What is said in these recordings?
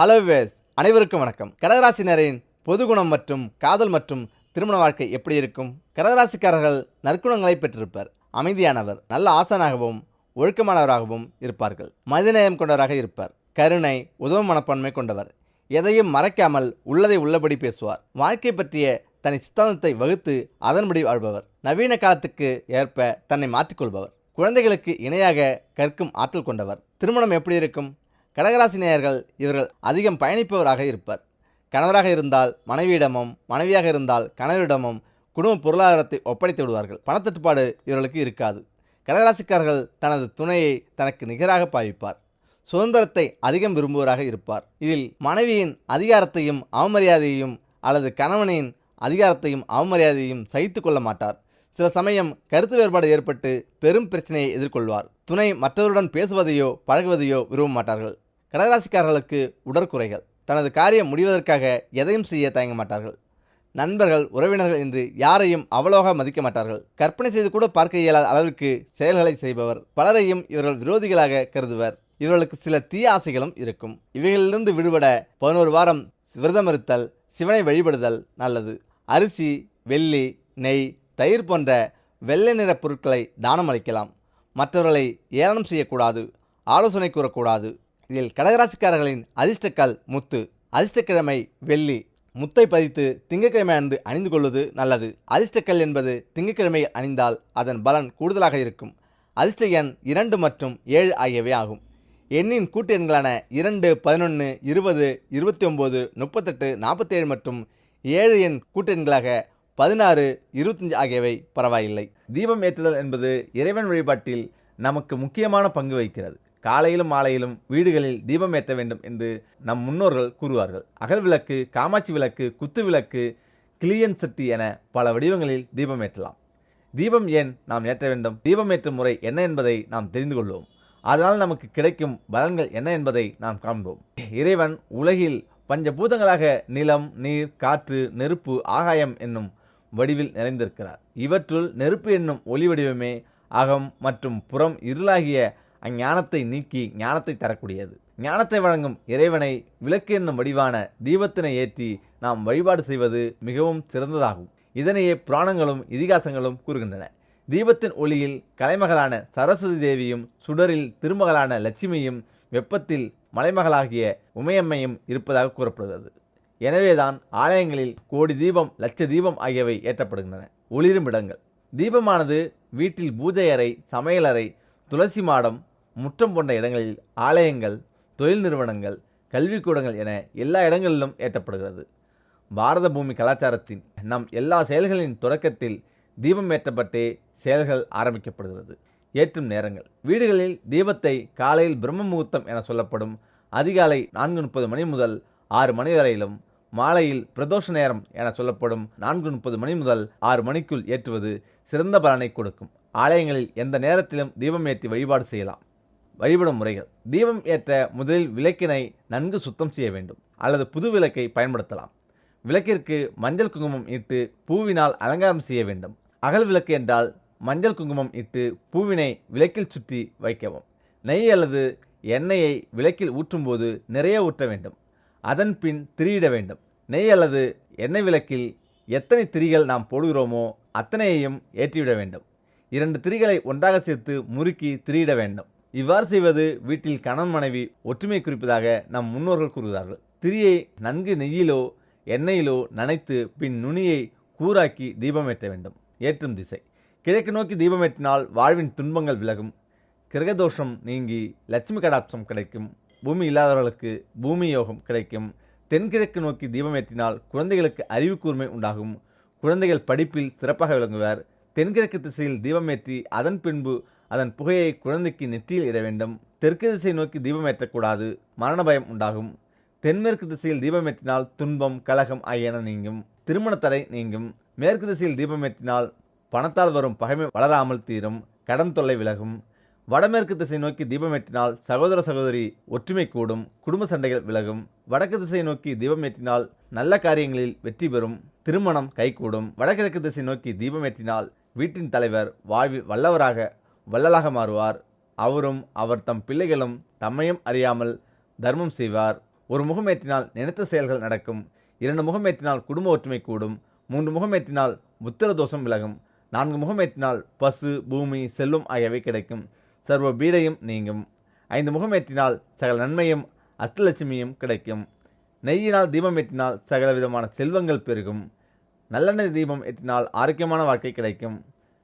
Hello ways அனைவருக்கும் வணக்கம். கடகராசினரின் பொது குணம் மற்றும் காதல் மற்றும் திருமண வாழ்க்கை எப்படி இருக்கும்? கடகராசிக்காரர்கள் நற்குணங்களை பெற்றிருப்பர். அமைதியானவர் நல்ல ஆசனாகவும் ஒழுக்கமானவராகவும் இருப்பார்கள். மனிதநேயம் கொண்டவராக இருப்பார். கருணை உதவும் மனப்பான்மை கொண்டவர். எதையும் மறைக்காமல் உள்ளதை உள்ளபடி பேசுவார். வாழ்க்கை பற்றிய தனி சித்தாந்தத்தை வகுத்து அதன்படி வாழ்பவர். நவீன காலத்துக்கு ஏற்ப தன்னை மாற்றிக்கொள்பவர். குழந்தைகளுக்கு இணையாக கற்கும் ஆற்றல் கொண்டவர். திருமணம் எப்படி இருக்கும்? கடகராசி நேயர்கள் இவர்கள் அதிகம் பயணிப்பவராக இருப்பர். கணவராக இருந்தால் மனைவியிடமும் மனைவியாக இருந்தால் கணவரிடமும் குடும்ப பொருளாதாரத்தை ஒப்படைத்து விடுவார்கள். பணத்தட்டுப்பாடு இவர்களுக்கு இருக்காது. கடகராசிக்காரர்கள் தனது துணையை தனக்கு நிகராக பாவிப்பார். சுதந்திரத்தை அதிகம் விரும்புவராக இருப்பார். இதில் மனைவியின் அதிகாரத்தையும் அவமரியாதையையும் அல்லது கணவனின் அதிகாரத்தையும் அவமரியாதையையும் சகித்து கொள்ள மாட்டார். சில சமயம் கருத்து வேறுபாடு ஏற்பட்டு பெரும் பிரச்சனையை எதிர்கொள்வார். துணை மற்றவருடன் பேசுவதையோ பழகுவதையோ விரும்ப மாட்டார்கள். கடகராசிக்காரர்களுக்கு உடற்குறைகள். தனது காரியம் முடிவதற்காக எதையும் செய்ய தயங்க மாட்டார்கள். நண்பர்கள் உறவினர்கள் என்று யாரையும் அவ்வளோக மதிக்க மாட்டார்கள். கற்பனை செய்து கூட பார்க்க இயலாத அளவிற்கு செயல்களை செய்பவர். பலரையும் இவர்கள் விரோதிகளாக கருதுவர். இவர்களுக்கு சில தீய ஆசைகளும் இருக்கும். இவைகளிலிருந்து விடுபட பதினோரு வாரம் விரதமிருத்தல் சிவனை வழிபடுதல் நல்லது. அரிசி வெள்ளி நெய் தயிர் போன்ற வெள்ளை நிற பொருட்களை தானம் அளிக்கலாம். மற்றவர்களை ஏளனம் செய்யக்கூடாது ஆலோசனை கூறக்கூடாது. இதில் கடகராசிக்காரர்களின் அதிர்ஷ்டக்கால் முத்து. அதிர்ஷ்டக்கிழமை வெள்ளி. முத்தை பதித்து திங்கட்கிழமை அன்று அணிந்து கொள்வது நல்லது. அதிர்ஷ்டக்கல் என்பது திங்கட்கிழமை அணிந்தால் அதன் பலன் கூடுதலாக இருக்கும். அதிர்ஷ்ட எண் இரண்டு மற்றும் ஏழு ஆகியவை ஆகும். எண்ணின் கூட்டு எண்களான இரண்டு பதினொன்று இருபது இருபத்தி ஒம்பது முப்பத்தெட்டு நாற்பத்தேழு மற்றும் ஏழு எண் கூட்டு எண்களாக பதினாறு இருபத்தஞ்சு ஆகியவை பரவாயில்லை. தீபம் ஏற்றுதல் என்பது இறைவன் வழிபாட்டில் நமக்கு முக்கியமான பங்கு வகிக்கிறது. காலையிலும் மாலையிலும் வீடுகளில் தீபம் ஏற்ற வேண்டும் என்று நம் முன்னோர்கள் கூறுவார்கள். அகல் விளக்கு காமாட்சி விளக்கு குத்து விளக்கு கிளியன் சட்டி என பல வடிவங்களில் தீபம் ஏற்றலாம். தீபம் ஏன் நாம் ஏற்ற வேண்டும்? தீபம் ஏற்றும் முறை என்ன என்பதை நாம் தெரிந்து கொள்வோம். அதனால் நமக்கு கிடைக்கும் பலன்கள் என்ன என்பதை நாம் காண்போம். இறைவன் உலகில் பஞ்சபூதங்களாக நிலம் நீர் காற்று நெருப்பு ஆகாயம் என்னும் வடிவில் நிறைந்திருக்கிறார். இவற்றுள் நெருப்பு என்னும் ஒளி வடிவமே அகம் மற்றும் புறம் இருளாகிய அஞ்ஞானத்தை நீக்கி ஞானத்தை தரக்கூடியது. ஞானத்தை வழங்கும் இறைவனை விளக்கு என்னும் வடிவான தீபத்தினை ஏற்றி நாம் வழிபாடு செய்வது மிகவும் சிறந்ததாகும். இதனையே புராணங்களும் இதிகாசங்களும் கூறுகின்றன. தீபத்தின் ஒளியில் கலைமகளான சரஸ்வதி தேவியும் சுடரில் திருமகளான லட்சுமியும் வெப்பத்தில் மலைமகளாகிய உமையம்மையும் இருப்பதாக கூறப்படுகிறது. எனவேதான் ஆலயங்களில் கோடி தீபம் லட்ச தீபம் ஆகியவை ஏற்றப்படுகின்றன. ஒளிரும் இடங்கள். தீபமானது வீட்டில் பூஜை அறை சமையலறை துளசி மாடம் முற்றம் போன்ற இடங்களில் ஆலயங்கள் தொழில் நிறுவனங்கள் கல்விக்கூடங்கள் என எல்லா இடங்களிலும் ஏற்றப்படுகிறது. பாரத பூமி கலாச்சாரத்தின் நம் எல்லா செயல்களின் தொடக்கத்தில் தீபம் ஏற்றப்பட்டே செயல்கள் ஆரம்பிக்கப்படுகிறது. ஏற்றும் நேரங்கள். வீடுகளில் தீபத்தை காலையில் பிரம்ம முகூர்த்தம் என சொல்லப்படும். அதிகாலை நான்கு முப்பது மணி முதல் ஆறு மணி வரையிலும் மாலையில் பிரதோஷ நேரம் என சொல்லப்படும் நான்கு முப்பது மணி முதல் ஆறு மணிக்குள் ஏற்றுவது சிறந்த பலனை கொடுக்கும். ஆலயங்களில் எந்த நேரத்திலும் தீபம் ஏற்றி வழிபாடு செய்யலாம். வழிபடும் முறைகள். தீபம் ஏற்ற முதலில் விளக்கினை நன்கு சுத்தம் செய்ய வேண்டும். அல்லது புது விளக்கை பயன்படுத்தலாம். விளக்கிற்கு மஞ்சள் குங்குமம் இட்டு பூவினால் அலங்காரம் செய்ய வேண்டும். அகல் விளக்கு என்றால் மஞ்சள் குங்குமம் இட்டு பூவினை விளக்கில் சுற்றி வைக்கவும். நெய் அல்லது எண்ணெயை விளக்கில் ஊற்றும்போது நிறைய ஊற்ற வேண்டும். அதன் பின் திரியிட வேண்டும். நெய் அல்லது எண்ணெய் விளக்கில் எத்தனை திரிகள் நாம் போடுகிறோமோ அத்தனையையும் ஏற்றிவிட வேண்டும். இரண்டு திரிகளை ஒன்றாக சேர்த்து முறுக்கி திரியிட வேண்டும். இவ்வாறு செய்வது வீட்டில் கணவன் மனைவி ஒற்றுமை குறிப்பதாக நம் முன்னோர்கள் கூறுகிறார்கள். திரியை நன்கு நெய்யிலோ எண்ணெயிலோ நனைத்து பின் நுனியை கூராக்கி தீபமேற்ற வேண்டும். ஏற்றும் திசை. கிழக்கு நோக்கி தீபம் ஏற்றினால் வாழ்வின் துன்பங்கள் விலகும். கிரகதோஷம் நீங்கி லட்சுமி கடாட்சம் கிடைக்கும். பூமி இல்லாதவர்களுக்கு பூமி யோகம் கிடைக்கும். தென்கிழக்கு நோக்கி தீபம் ஏற்றினால் குழந்தைகளுக்கு அறிவு கூர்மை உண்டாகும். குழந்தைகள் படிப்பில் சிறப்பாக விளங்குவர். தென்கிழக்கு திசையில் தீபம் ஏற்றி அதன் பின்பு அதன் புகையை குழந்தைக்கு நெற்றியில் இட வேண்டும். தெற்கு திசை நோக்கி தீபம் ஏற்றக்கூடாது. மரண பயம் உண்டாகும். தென்மேற்கு திசையில் தீபம் ஏற்றினால் துன்பம் கலகம் ஆகியன நீங்கும். திருமண தடை நீங்கும். மேற்கு திசையில் தீபம் ஏற்றினால் பணத்தால் வரும் பகைமை வளராமல் தீரும். கடன் தொல்லை விலகும். வடமேற்கு திசை நோக்கி தீபம் ஏற்றினால் சகோதர சகோதரி ஒற்றுமை கூடும் குடும்ப சண்டைகள் விலகும். வடக்கு திசை நோக்கி தீபம் ஏற்றினால் நல்ல காரியங்களில் வெற்றி பெறும் திருமணம் கைகூடும். வடகிழக்கு திசை நோக்கி தீபம் ஏற்றினால் வீட்டின் தலைவர் வாழ்வில் வல்லவராக வள்ளலாக மாறுவார். அவரும் அவர் தம் பிள்ளைகளும் தம்மையும் அறியாமல் தர்மம் செய்வார். ஒரு முகமேற்றினால் நினைத்த செயல்கள் நடக்கும். இரண்டு முகமேற்றினால் குடும்ப ஒற்றுமை கூடும். மூன்று முகமேற்றினால் முத்திர தோஷம் விலகும். நான்கு முகமேற்றினால் பசு பூமி செல்வம் ஆகியவை கிடைக்கும். சர்வ பீடையும் நீங்கும். ஐந்து முகம் ஏற்றினால் சகல நன்மையும் அஷ்டலட்சுமியும் கிடைக்கும். நெய்யினால் தீபம் ஏற்றினால் சகல விதமான செல்வங்கள் பெருகும். நல்லெண்ணெய் தீபம் ஏற்றினால் ஆரோக்கியமான வாழ்க்கை கிடைக்கும்.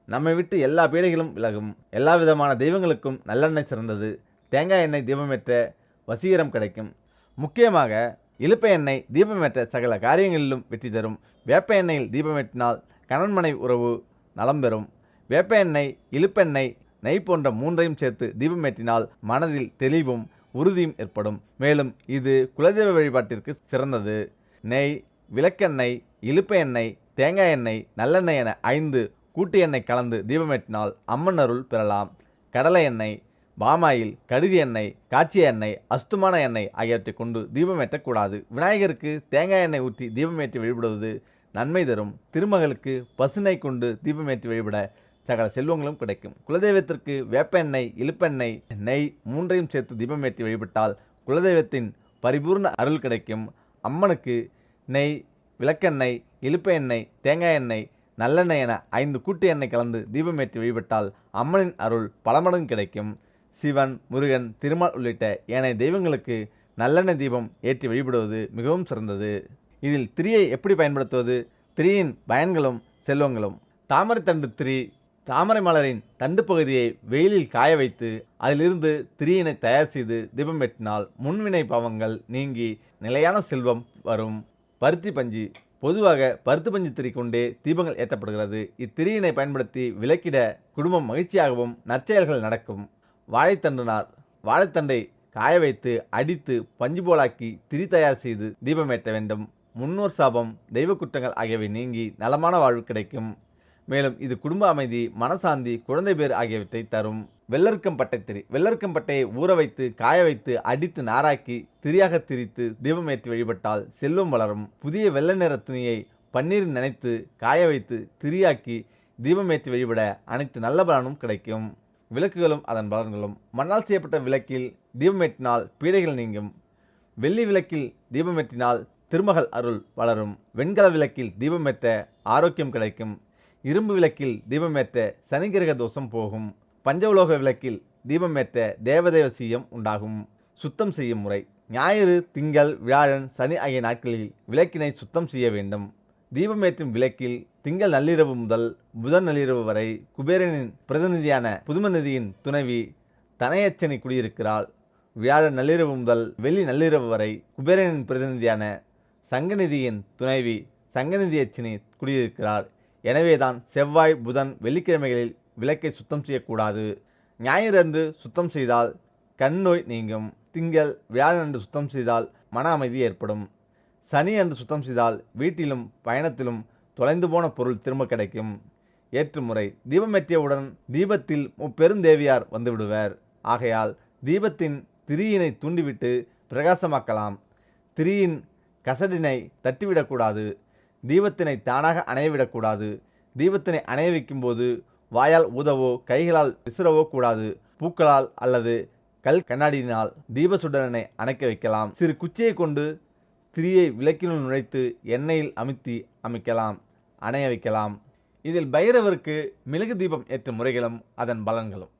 நம்மை விட்டு எல்லா பீடைகளும் விலகும். எல்லா விதமான தெய்வங்களுக்கும் நல்லெண்ணெய் சிறந்தது. தேங்காய் எண்ணெய் தீபமேற்ற வசீகரம் கிடைக்கும். முக்கியமாக இழுப்ப எண்ணெய் தீபமேற்ற சகல காரியங்களிலும் வெற்றி தரும். வேப்ப எண்ணெயில் தீபமேற்றினால் கணன்மனை உறவு நலம் பெறும். வேப்ப எண்ணெய் இழுப்பெண்ணெய் நெய் போன்ற மூன்றையும் சேர்த்து தீபமேற்றினால் மனதில் தெளிவும் உறுதியும் ஏற்படும். மேலும் இது குலதெய்வ வழிபாட்டிற்கு சிறந்தது. நெய் விளக்கெண்ணெய் இழுப்ப எண்ணெய் தேங்காய் எண்ணெய் நல்லெண்ணெய் என ஐந்து கூட்டு எண்ணெய் கலந்து தீபமேற்றினால் அம்மன் அருள் பெறலாம். கடலை எண்ணெய் பாமாயில் கடுகு எண்ணெய் காய்ச்சிய எண்ணெய் அஸ்துமான எண்ணெய் ஆகியவற்றை கொண்டு தீபமேற்றக்கூடாது விநாயகருக்கு தேங்காய் எண்ணெய் ஊற்றி தீபமேற்றி வழிபடுவது நன்மை தரும். திருமகளுக்கு பசுனை கொண்டு தீபமேற்றி வழிபட சகல செல்வங்களும் கிடைக்கும். குலதெய்வத்திற்கு வேப்ப எண்ணெய் இழுப்பெண்ணெய் நெய் மூன்றையும் சேர்த்து தீபமேற்றி வழிபட்டால் குலதெய்வத்தின் பரிபூர்ண அருள் கிடைக்கும். அம்மனுக்கு நெய் விளக்கெண்ணெய் இழுப்ப எண்ணெய் தேங்காய் எண்ணெய் நல்லெண்ணெய் என ஐந்து கூட்டு எண்ணெய் கலந்து தீபமேற்றி வழிபட்டால் அம்மனின் அருள் பல மடங்கு கிடைக்கும். சிவன் முருகன் திருமால் உள்ளிட்ட ஏனைய தெய்வங்களுக்கு நல்லெண்ணெய் தீபம் ஏற்றி வழிபடுவது மிகவும் சிறந்தது. இதில் திரியை எப்படி பயன்படுத்துவது? திரியின் பயன்களும் செல்வங்களும். தாமரைத்தண்டு திரி தாமரை மலரின் தண்டு பகுதியை வெயிலில் காய வைத்து அதிலிருந்து திரியினை தயார் செய்து தீபம் வெட்டினால் முன்வினை பாவங்கள் நீங்கி நிலையான செல்வம் வரும். பருத்தி பஞ்சு பொதுவாக பருத்தி பஞ்சு திரி கொண்டே தீபங்கள் ஏற்றப்படுகிறது. இத்திரியினை பயன்படுத்தி விளக்கிட குடும்பம் மகிழ்ச்சியாகவும் நற்செயல்கள் நடக்கும். வாழைத்தண்டுனார் வாழைத்தண்டை காய வைத்து அடித்து பஞ்சு போலாக்கி திரி தயார் செய்து தீபம் ஏற்ற வேண்டும். முன்னோர் சாபம் தெய்வ குற்றங்கள் ஆகியவை நீங்கி நலமான வாழ்வு கிடைக்கும். மேலும் இது குடும்ப அமைதி மனசாந்தி குழந்தை பேர் ஆகியவற்றை தரும். வெள்ளருக்கம் பட்டை திரி வெள்ளருக்கம் பட்டையை ஊற வைத்து காய வைத்து அடித்து நாராக்கி திரியாக திரித்து தீபம் ஏற்றி வழிபட்டால் செல்வம் வளரும். புதிய வெள்ளை நிற துணியை பன்னீர் நனைத்து காய வைத்து திரியாக்கி தீபம் ஏற்றி வழிபட அனைத்து நல்ல பலனும் கிடைக்கும். விளக்குகளும் அதன் பலன்களும். மண்ணால் செய்யப்பட்ட விளக்கில் தீபமேற்றினால் பீடைகள் நீங்கும். வெள்ளி விளக்கில் தீபமேற்றினால் திருமகள் அருள் வளரும். வெண்கல விளக்கில் தீபமேற்ற ஆரோக்கியம் கிடைக்கும். இரும்பு விளக்கில் தீபமேற்ற சனிகிரக தோஷம் போகும். பஞ்சவுலோக விளக்கில் தீபமேற்ற தேவதேவ சீயம் உண்டாகும். சுத்தம் செய்யும் முறை. ஞாயிறு திங்கள் வியாழன் சனி ஆகிய நாட்களில் விளக்கினை சுத்தம் செய்ய வேண்டும். தீபமேற்றும் விளக்கில் திங்கள் நள்ளிரவு முதல் புதன் நள்ளிரவு வரை குபேரனின் பிரதிநிதியான புதுமநிதியின் துணைவி தனையச்சனை குடியிருக்கிறாள். வியாழன் நள்ளிரவு முதல் வெள்ளி நள்ளிரவு வரை குபேரனின் பிரதிநிதியான சங்கநிதியின் துணைவி சங்கநிதியச்சினி குடியிருக்கிறார் எனவேதான் செவ்வாய் புதன் வெள்ளிக்கிழமைகளில் விளக்கை சுத்தம் செய்யக்கூடாது. ஞாயிறன்று சுத்தம் செய்தால் கண் நோய் நீங்கும். திங்கள் வியாழனன்று சுத்தம் செய்தால் மன அமைதி ஏற்படும். சனி அன்று சுத்தம் செய்தால் வீட்டிலும் பயணத்திலும் தொலைந்து போன பொருள் திரும்ப கிடைக்கும். ஏற்றுமுறை. தீபமேற்றியவுடன் தீபத்தில் முப்பெருந்தேவியார் வந்துவிடுவர் ஆகையால் தீபத்தின் திரியினை தூண்டிவிட்டு பிரகாசமாக்கலாம். திரியின் கசடினை தட்டிவிடக்கூடாது. தீபத்தினை தானாக அணையவிடக்கூடாது. தீபத்தினை அணைய வைக்கும்போது வாயால் ஊதவோ கைகளால் விசிறவோ கூடாது. பூக்களால் அல்லது கல் கண்ணாடியினால் தீப சுடரனை அணைக்க வைக்கலாம். சிறு குச்சியை கொண்டு திரியை விளக்கினுள் நுழைத்து எண்ணெயில் அமுத்தி அமைக்கலாம். அணைய வைக்கலாம். இதில் பைரவருக்கு மிளகு தீபம் ஏற்றும் முறைகளும் அதன் பலன்களும்.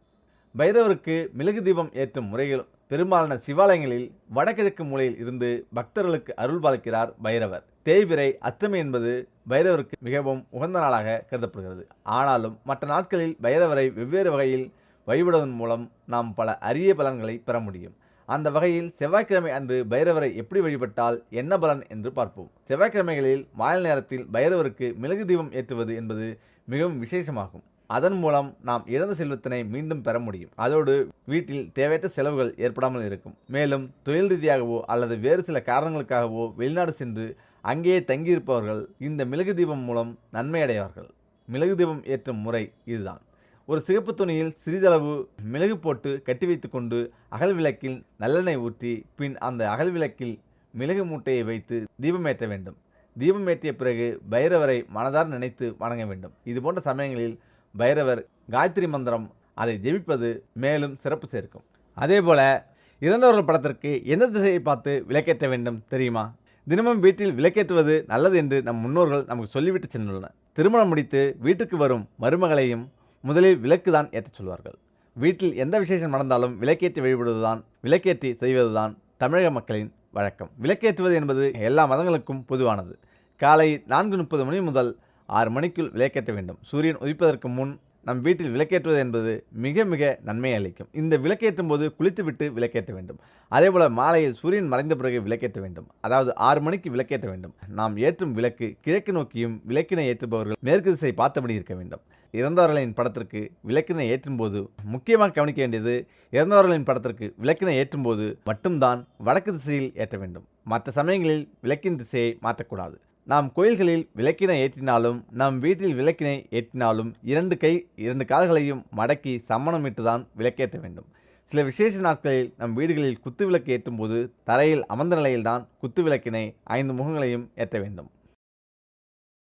பைரவருக்கு மிளகு தீபம் ஏற்றும் முறைகளும் பெரும்பாலான சிவாலயங்களில் வடகிழக்கு மூலையில் இருந்து பக்தர்களுக்கு அருள் பாலிக்கிறார் பைரவர். தேய்பிரை அஷ்டமி என்பது பைரவருக்கு மிகவும் உகந்த நாளாக கருதப்படுகிறது. ஆனாலும் மற்ற நாட்களில் பைரவரை வெவ்வேறு வகையில் வழிபடுவதன் மூலம் நாம் பல அரிய பலன்களை பெற முடியும். அந்த வகையில் செவ்வாய்க்கிழமை அன்று பைரவரை எப்படி வழிபட்டால் என்ன பலன் என்று பார்ப்போம். செவ்வாய்க்கிழமைகளில் மாலை நேரத்தில் பைரவருக்கு மிளகு தீபம் ஏற்றுவது என்பது மிகவும் விசேஷமாகும். அதன் மூலம் நாம் இழந்த செல்வத்தினை மீண்டும் பெற முடியும். அதோடு வீட்டில் தேவையற்ற செலவுகள் ஏற்படாமல் இருக்கும். மேலும் தொழில் ரீதியாகவோ அல்லது வேறு சில காரணங்களுக்காகவோ வெளிநாடு சென்று அங்கேயே தங்கியிருப்பவர்கள் இந்த மிளகு தீபம் மூலம் நன்மையடைவார்கள். மிளகு தீபம் ஏற்றும் முறை இதுதான். ஒரு சிகப்பு துணியில் சிறிதளவு மிளகு போட்டு கட்டி வைத்துக்கொண்டு அகல் விளக்கில் நல்லெண்ணெய் ஊற்றி பின் அந்த அகல் விளக்கில் மிளகு மூட்டையை வைத்து தீபம் ஏற்ற வேண்டும். தீபம் ஏற்றிய பிறகு பைரவரை மனதார் நினைத்து வணங்க வேண்டும். இது போன்ற சமயங்களில் பைரவர் காயத்ரி மந்திரம் அதை ஜெபிப்பது மேலும் சிறப்பு சேர்க்கும். அதேபோல இறந்தவர்கள் படத்திற்கு எந்த திசையை பார்த்து விளக்கேற்ற வேண்டும் தெரியுமா? தினமும் வீட்டில் விளக்கேற்றுவது நல்லது என்று நம் முன்னோர்கள் நமக்கு சொல்லிவிட்டு சென்றுள்ளனர். திருமணம் முடித்து வீட்டுக்கு வரும் மருமகளையும் முதலில் விளக்கு தான் ஏற்றச் சொல்வார்கள். வீட்டில் எந்த விசேஷம் நடந்தாலும் விளக்கேற்றி வழிபடுவதுதான் விளக்கேற்றி செய்வதுதான் தமிழக மக்களின் வழக்கம். விளக்கேற்றுவது என்பது எல்லா மதங்களுக்கும் பொதுவானது. காலை நான்கு முப்பது மணி முதல் ஆறு மணிக்குள் விளக்கேற்ற வேண்டும். சூரியன் உதிப்பதற்கு முன் நம் வீட்டில் விளக்கேற்றுவது என்பது மிக மிக நன்மை அளிக்கும். இந்த விளக்கேற்றும் போது குளித்துவிட்டு விளக்கேற்ற வேண்டும். அதேபோல மாலையில் சூரியன் மறைந்த பிறகு விளக்கேற்ற வேண்டும். அதாவது ஆறு மணிக்கு விளக்கேற்ற வேண்டும். நாம் ஏற்றும் விளக்கு கிழக்கு நோக்கியும் விளக்கினை ஏற்றுபவர்கள் மேற்கு திசை பார்த்தபடி இருக்க வேண்டும். இறந்தவர்களின் படத்திற்கு விளக்கினை ஏற்றும்போது முக்கியமாக கவனிக்க வேண்டியது இறந்தவர்களின் படத்திற்கு விளக்கினை ஏற்றும்போது மட்டும்தான் வடக்கு திசையில் ஏற்ற வேண்டும். மற்ற சமயங்களில் விளக்கின் திசையை மாற்றக்கூடாது. நாம் கோயில்களில் விளக்கினை ஏற்றினாலும் நம் வீட்டில் விளக்கினை ஏற்றினாலும் இரண்டு கை இரண்டு கால்களையும் மடக்கி சம்மணமிட்டு தான் விளக்கேற்ற வேண்டும். சில விசேஷ நாட்களில் நம் வீடுகளில் குத்து விளக்கு ஏற்றும் போது தரையில் அமர்ந்த நிலையில்தான் குத்து விளக்கினை ஐந்து முகங்களையும் ஏற்ற வேண்டும்.